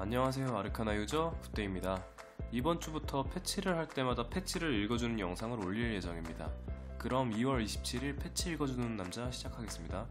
안녕하세요 아르카나 유저 굿데이입니다. 이번 주부터 패치를 할 때마다 패치를 읽어주는 영상을 올릴 예정입니다. 그럼 2월 27일 패치 읽어주는 남자 시작하겠습니다.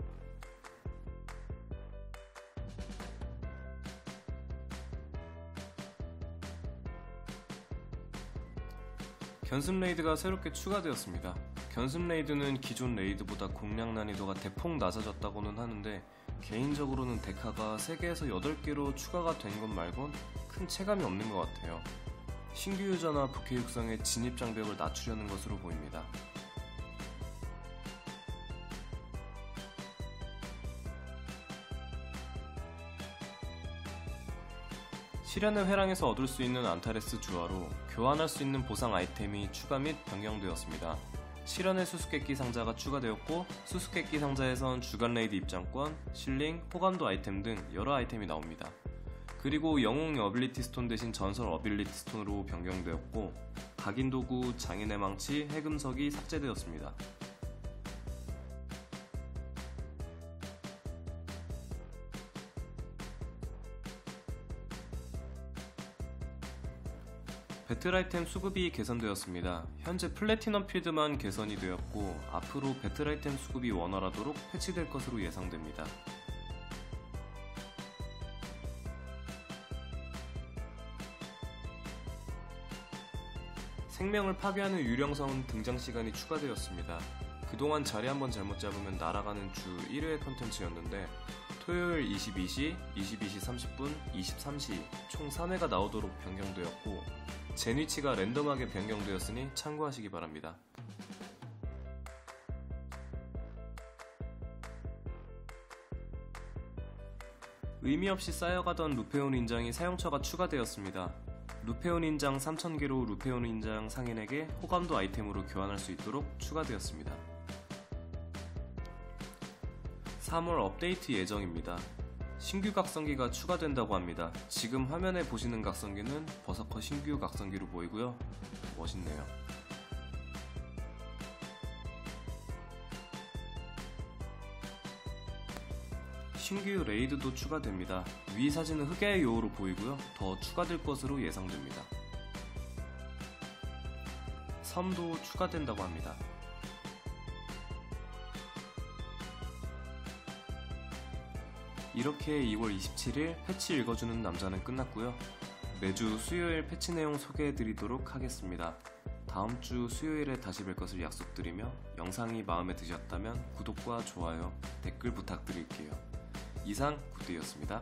견습 레이드가 새롭게 추가되었습니다. 견습 레이드는 기존 레이드보다 공략 난이도가 대폭 낮아졌다고는 하는데 개인적으로는 데카가 3개에서 8개로 추가가 된 것 말곤 큰 체감이 없는 것 같아요. 신규 유저나 부캐 육성의 진입 장벽을 낮추려는 것으로 보입니다. 실현의 회랑에서 얻을 수 있는 안타레스 주화로 교환할 수 있는 보상 아이템이 추가 및 변경되었습니다. 실현의 수수께끼 상자가 추가되었고 수수께끼 상자에선 주간 레이드 입장권, 실링, 호감도 아이템 등 여러 아이템이 나옵니다. 그리고 영웅 어빌리티 스톤 대신 전설 어빌리티 스톤으로 변경되었고 각인 도구, 장인의 망치, 해금석이 삭제되었습니다. 배틀 아이템 수급이 개선되었습니다. 현재 플래티넘 필드만 개선이 되었고 앞으로 배틀 아이템 수급이 원활하도록 패치될 것으로 예상됩니다. 생명을 파괴하는 유령성 등장 시간이 추가되었습니다. 그동안 자리 한번 잘못 잡으면 날아가는 주 1회 컨텐츠였는데 토요일 22시, 22시 30분, 23시 총 3회가 나오도록 변경되었고 젠위치가 랜덤하게 변경되었으니 참고하시기 바랍니다. 의미 없이 쌓여가던 루페온 인장이 사용처가 추가되었습니다. 루페온 인장 3000개로 루페온 인장 상인에게 호감도 아이템으로 교환할 수 있도록 추가되었습니다. 3월 업데이트 예정입니다. 신규 각성기가 추가된다고 합니다. 지금 화면에 보시는 각성기는 버서커 신규 각성기로 보이고요. 멋있네요. 신규 레이드도 추가됩니다. 위 사진은 흑야의 요호로 보이고요. 더 추가될 것으로 예상됩니다. 섬도 추가된다고 합니다. 이렇게 2월 27일 패치 읽어주는 남자는 끝났고요. 매주 수요일 패치 내용 소개해드리도록 하겠습니다. 다음 주 수요일에 다시 뵐 것을 약속드리며 영상이 마음에 드셨다면 구독과 좋아요, 댓글 부탁드릴게요. 이상 굿데이였습니다.